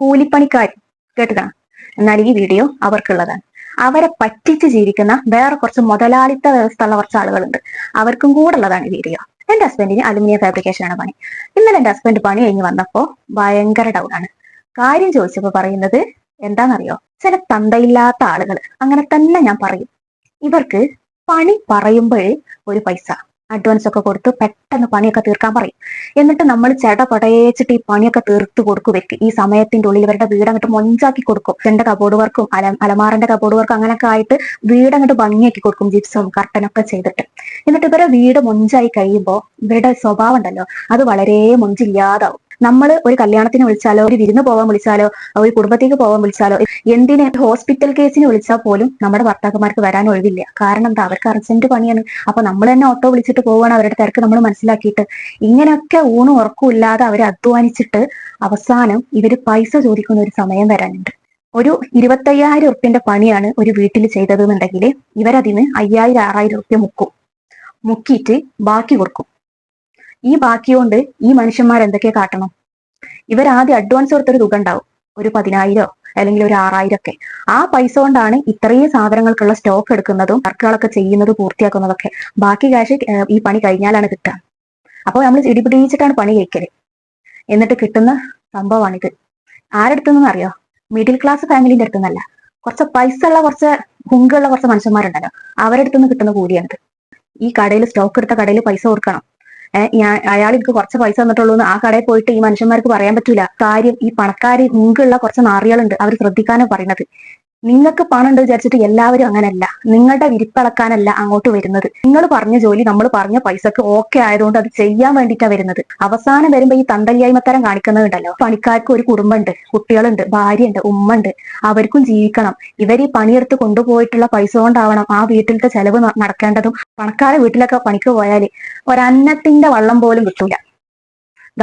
കൂലിപ്പണിക്കാർ കേട്ടതാണ് എന്നാൽ ഈ വീഡിയോ അവർക്കുള്ളതാണ് അവരെ പറ്റിച്ച് ജീവിക്കുന്ന വേറെ കുറച്ച് മുതലാളിത്ത വ്യവസ്ഥ ഉള്ള കുറച്ച് ആളുകളുണ്ട്. അവർക്കും കൂടെ ഉള്ളതാണ് ഈ വീഡിയോ. എന്റെ ഹസ്ബൻഡിന് അലുമിനിയം ഫാബ്രിക്കേഷൻ ആണ് പണി. ഇന്നലെ എന്റെ ഹസ്ബൻഡ് പണി കഴിഞ്ഞ് വന്നപ്പോ ഭയങ്കര ഡൗൺ ആണ്. കാര്യം ചോദിച്ചപ്പോ പറയുന്നത് എന്താണെന്നറിയോ? ചില തന്തയില്ലാത്ത ആളുകൾ. അങ്ങനെ തന്നെ ഞാൻ പറയും. ഇവർക്ക് പണി പറയുമ്പോഴേ ഒരു പൈസ. അഡ്വാൻസ് ഒക്കെ കൊടുത്ത് പെട്ടെന്ന് പണിയൊക്കെ തീർക്കാൻ പറയും. എന്നിട്ട് നമ്മൾ ചെട പടയേച്ചിട്ട് ഈ പണിയൊക്കെ തീർത്ത് കൊടുക്കും വെക്ക് ഈ സമയത്തിന്റെ ഉള്ളിൽ ഇവരുടെ വീട് അങ്ങോട്ട് മൊഞ്ചാക്കി കൊടുക്കും. എന്റെ കബോർഡ് വർക്കും അല അലമാറിന്റെ കബോർഡ് വർക്കും അങ്ങനെയൊക്കെ ആയിട്ട് വീട് അങ്ങോട്ട് ഭംഗിയാക്കി കൊടുക്കും ജിപ്സും കർട്ടനൊക്കെ ചെയ്തിട്ട്. എന്നിട്ട് ഇവരെ വീട് മൊഞ്ചായി കഴിയുമ്പോൾ ഇവരുടെ സ്വഭാവം ഉണ്ടല്ലോ അത് വളരെ മൊഞ്ചില്ലാതാവും. നമ്മൾ ഒരു കല്യാണത്തിന് വിളിച്ചാലോ ഒരു വിരുന്ന് പോകാൻ വിളിച്ചാലോ ഒരു കുടുംബത്തേക്ക് പോകാൻ വിളിച്ചാലോ എന്തിനെ ഹോസ്പിറ്റൽ കേസിന് വിളിച്ചാൽ പോലും നമ്മുടെ ഭർത്താക്കന്മാർക്ക് വരാൻ ഒഴിവില്ല. കാരണം എന്താ? അവർക്ക് അർജന്റ് പണിയാണ്. അപ്പൊ നമ്മൾ തന്നെ ഓട്ടോ വിളിച്ചിട്ട് പോവാണ് അവരുടെ തിരക്ക് നമ്മൾ മനസ്സിലാക്കിയിട്ട്. ഇങ്ങനെയൊക്കെ ഊണും ഉറക്കും ഇല്ലാതെ അവരെ അധ്വാനിച്ചിട്ട് അവസാനം ഇവർ പൈസ ചോദിക്കുന്ന ഒരു സമയം വരാനുണ്ട്. ഒരു ഇരുപത്തയ്യായിരം ഉറുപ്പ്യന്റെ പണിയാണ് ഒരു വീട്ടിൽ ചെയ്തത് എന്നുണ്ടെങ്കിൽ ഇവരതിന് അയ്യായിരം ആറായിരം ഉറുപ്പ്യ മുക്കും. മുക്കിയിട്ട് ബാക്കി കൊടുക്കും. ഈ ബാക്കി കൊണ്ട് ഈ മനുഷ്യന്മാർ എന്തൊക്കെ കാട്ടണം? ഇവരാദ്യം അഡ്വാൻസ് കൊടുത്തൊരു തുക ഉണ്ടാവും. ഒരു പതിനായിരോ അല്ലെങ്കിൽ ഒരു ആറായിരം ഒക്കെ ആ പൈസ കൊണ്ടാണ് ഇത്രയും സാധനങ്ങൾക്കുള്ള സ്റ്റോക്ക് എടുക്കുന്നതും വർക്കുകളൊക്കെ ചെയ്യുന്നതും പൂർത്തിയാക്കുന്നതൊക്കെ. ബാക്കി ക്യാഷ് ഈ പണി കഴിഞ്ഞാലാണ് കിട്ടുക. അപ്പോൾ നമ്മൾ ഇടിപിടിച്ചിട്ടാണ് പണി കഴിക്കൽ. എന്നിട്ട് കിട്ടുന്ന സംഭവമാണിത്. ആരെടുത്തുനിന്ന് അറിയോ? മിഡിൽ ക്ലാസ് ഫാമിലിന്റെ അടുത്തുനിന്നല്ല. കുറച്ച് പൈസ ഉള്ള കുറച്ച് ഹുങ്കുള്ള കുറച്ച് മനുഷ്യന്മാരുണ്ടല്ലോ. അവരുടെ അടുത്തുനിന്ന് കിട്ടുന്ന കൂലിയാണിത്. ഈ കടയിൽ സ്റ്റോക്ക് എടുത്ത കടയിൽ പൈസ കൊടുക്കണം. ഞാൻ അയാൾ എനിക്ക് കുറച്ച് പൈസ തന്നിട്ടുള്ളൂ എന്ന് ആ കടയിൽ പോയിട്ട് ഈ മനുഷ്യന്മാർക്ക് പറയാൻ പറ്റൂല. കാര്യം ഈ പണക്കാര് ഹുങ്കുള്ള കുറച്ച് നാറികളുണ്ട്. അവർ ശ്രദ്ധിക്കാനാ പറയുന്നത്. നിങ്ങൾക്ക് പണം ഉണ്ട് വിചാരിച്ചിട്ട് എല്ലാവരും അങ്ങനല്ല. നിങ്ങളുടെ വിരിപ്പിളക്കാനല്ല അങ്ങോട്ട് വരുന്നത്. നിങ്ങൾ പറഞ്ഞ ജോലി നമ്മൾ പറഞ്ഞ പൈസക്ക് ഓക്കെ ആയതുകൊണ്ട് അത് ചെയ്യാൻ വേണ്ടിയിട്ടാണ് വരുന്നത്. അവസാനം വരുമ്പോ ഈ തന്തല്യായ്മത്തരം കാണിക്കുന്നതുണ്ടല്ലോ. പണിക്കാർക്ക് ഒരു കുടുംബമുണ്ട് കുട്ടികളുണ്ട് ഭാര്യയുണ്ട് ഉമ്മ ഉണ്ട് അവർക്കും ജീവിക്കണം. ഇവർ ഈ പണിയെടുത്ത് കൊണ്ടുപോയിട്ടുള്ള പൈസ കൊണ്ടാവണം ആ വീട്ടിലത്തെ ചെലവ് നടക്കേണ്ടതും. പണക്കാരെ വീട്ടിലൊക്കെ പണിക്ക് പോയാൽ ഒരന്നത്തിന്റെ വള്ളം പോലും കിട്ടൂല.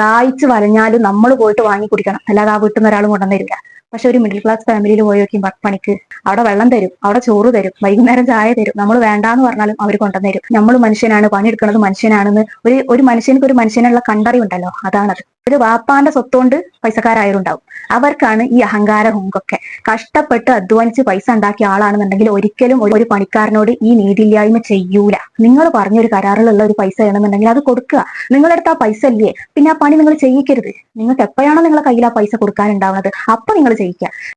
ദാഹിച്ച് വലഞ്ഞാലും നമ്മൾ പോയിട്ട് വാങ്ങി കുടിക്കണം. അല്ലാതെ ആ വീട്ടിൽ നിന്ന് ഒരാൾ കൊണ്ടുവന്നിരില്ല പക്ഷെ ഒരു മിഡിൽ ക്ലാസ് ഫാമിലിയിൽ പോയി നോക്കി പണിക്ക്. അവിടെ വെള്ളം തരും അവിടെ ചോറ് തരും വൈകുന്നേരം ചായ തരും. നമ്മൾ വേണ്ടാന്ന് പറഞ്ഞാലും അവർ കൊണ്ടുവന്നരും. നമ്മൾ മനുഷ്യനാണ് പണിയെടുക്കുന്നത് മനുഷ്യനാണെന്ന് ഒരു ഒരു മനുഷ്യനക്ക് ഒരു മനുഷ്യനുള്ള കണ്ടറിവുണ്ടല്ലോ. അതാണത്. ഒരു വാപ്പാന്റെ സ്വത്തുകൊണ്ട് പൈസക്കാരായവരുണ്ടാവും. അവർക്കാണ് ഈ അഹങ്കാര ഹുങ്കൊക്കെ. കഷ്ടപ്പെട്ട് അധ്വാനിച്ച് പൈസ ഉണ്ടാക്കിയ ആളാണെന്നുണ്ടെങ്കിൽ ഒരിക്കലും ഒരു- പണിക്കാരനോട് ഈ നീതിയില്ലായ്മ ചെയ്യൂല. നിങ്ങൾ പറഞ്ഞൊരു കരാറിലുള്ള ഒരു പൈസ വേണമെന്നുണ്ടെങ്കിൽ അത് കൊടുക്കുക. നിങ്ങളെടുത്ത് ആ പൈസ ഇല്ലേ? പിന്നെ ആ പണി നിങ്ങൾ ചെയ്യിക്കരുത്. നിങ്ങൾക്ക് എപ്പോഴാണോ നിങ്ങളെ കയ്യിൽ ആ പൈസ കൊടുക്കാനുണ്ടാവുന്നത്? അപ്പൊ നിങ്ങൾ ചെയ്യിക്കുക.